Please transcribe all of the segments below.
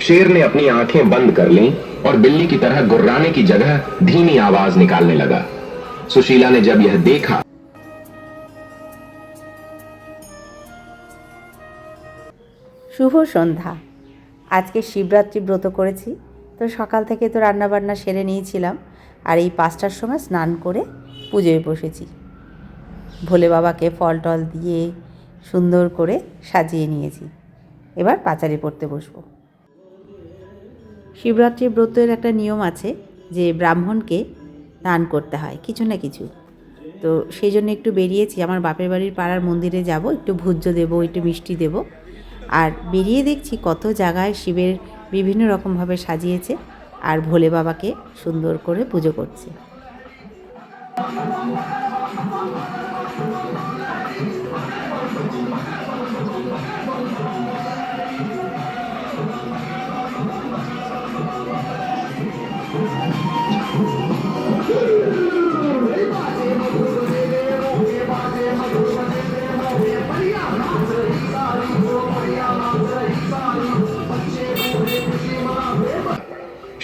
शेर ने अपनी आंखें बंद कर लीं और बिल्ली की तरह गुर्राने की जगह धीमी आवाज निकालने लगा सुशीला ने जब यह देखा শুভ সন্ধ্যা আজকে শিবরাত্রি ব্রত করেছি তো সকাল থেকে তো রান্নাবান্না সেরে নিয়েছিলাম। আর এই পাঁচটার সময় স্নান করে পুজোয় বসেছি। ভোলে বাবাকে ফল টল দিয়ে সুন্দর করে সাজিয়ে নিয়েছি। এবার পাচারি পড়তে বসবো। শিবরাত্রি ব্রতের একটা নিয়ম আছে যে ব্রাহ্মণকে দান করতে হয়, কিছু না কিছু। তো সেই জন্য একটু বেরিয়েছি। আমার বাপের বাড়ির পাড়ার মন্দিরে যাব, একটু ভুজ্য দেবো, একটু মিষ্টি দেবো। আর বেরিয়ে দেখছি কত জায়গায় শিবের বিভিন্ন রকমভাবে সাজিয়েছে আর ভোলে বাবাকে সুন্দর করে পুজো করছে।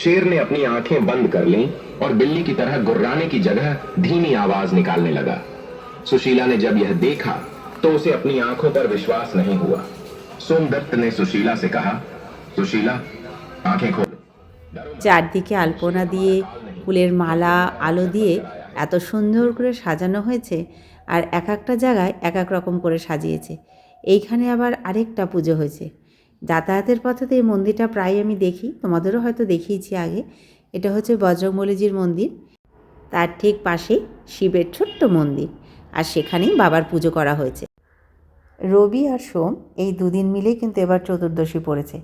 शेर ने अपनी आंखें बंद कर लीं और बिल्ली की तरह गुर्राने की जगह धीमी आवाज निकालने लगा सुशीला ने जब यह देखा तो उसे अपनी आंखों पर विश्वास नहीं हुआ सोमदत्त ने सुशीला से कहा सुशीला आंखें खोलो চারদিকে আলপনা দিয়ে ফুলের মালা আলো দিয়ে এত সুন্দর করে সাজানো হয়েছে আর এক একটা জায়গায় এক এক রকম করে সাজিয়েছে এইখানে আবার আরেকটা পুজো হয়েছে যাতায়াতের পথে তো এই মন্দিরটা প্রায় আমি দেখি, তোমাদেরও হয়তো দেখিয়েছি আগে। এটা হচ্ছে বজরংবলীজির মন্দির। তার ঠিক পাশেই শিবের ছোট্ট মন্দির আর সেখানেই বাবার পুজো করা হয়েছে। রবি আর সোম এই দুদিন মিলেই কিন্তু এবার চতুর্দশী পড়েছে।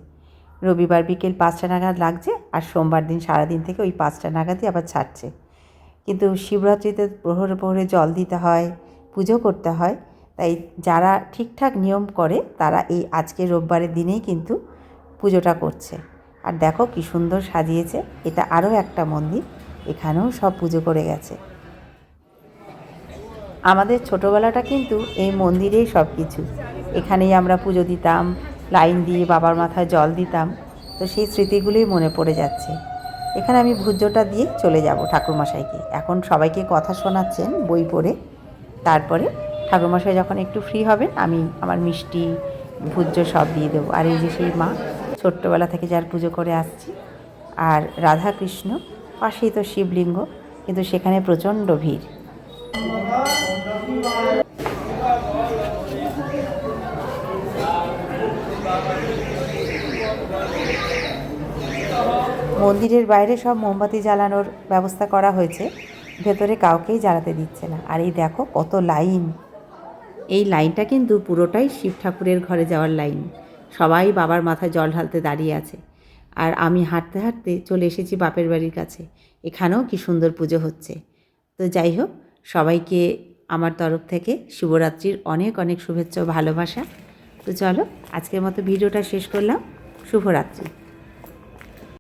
রবিবার বিকেল পাঁচটা নাগাদ লাগছে আর সোমবার দিন সারাদিন থেকে ওই পাঁচটা নাগাদই আবার ছাড়ছে। কিন্তু শিবরাত্রিতে প্রহরে প্রহরে জল দিতে হয়, পুজো করতে হয় তাই যারা ঠিকঠাক নিয়ম করে, তারা এই আজকে রোববারের দিনেই কিন্তু পুজোটা করছে। আর দেখো কি সুন্দর সাজিয়েছে, এটা আরও একটা মন্দির, এখানেও সব পুজো করে গেছে। আমাদের ছোটোবেলাটা কিন্তু এই মন্দিরেই সব কিছু। এখানেই আমরা পুজো দিতাম, লাইন দিয়ে বাবার মাথায় জল দিতাম, তো সেই স্মৃতিগুলোই মনে পড়ে যাচ্ছে। এখানে আমি ভুজ্যটা দিয়ে চলে যাব ঠাকুরমশাইকে। এখন সবাইকে কথা শোনাচ্ছেন, বই পড়ে, তারপরে ঠাকুরমশাই যখন একটু ফ্রি হবেন, আমি আমার মিষ্টি, ভুজ্য সব দিয়ে দেবো। আর এই যে সেই মা, ছোট্টবেলা থেকে যার পুজো করে আসছি, আর রাধা কৃষ্ণ পাশেই তো শিবলিঙ্গ, কিন্তু সেখানে প্রচণ্ড ভিড়। মন্দিরের বাইরে সব মোমবাতি জ্বালানোর ব্যবস্থা করা হয়েছে, ভেতরে কাউকেই জ্বালাতে দিচ্ছে না। আর এই দেখো কত লাইন। এই লাইনটা কিন্তু পুরোটাই শিব ঠাকুরের ঘরে যাওয়ার লাইন। সবাই বাবার মাথায় জল ঢালতে দাঁড়িয়ে আছে। আর আমি হাঁটতে হাঁটতে চলে এসেছি বাপের বাড়ির কাছে। এখানেও কি সুন্দর পুজো হচ্ছে। তো যাই হোক, সবাইকে আমার তরফ থেকে শিবরাত্রির অনেক অনেক শুভেচ্ছা ও ভালোবাসা। তো চলো, আজকের মতো ভিডিওটা শেষ করলাম। শুভরাত্রি।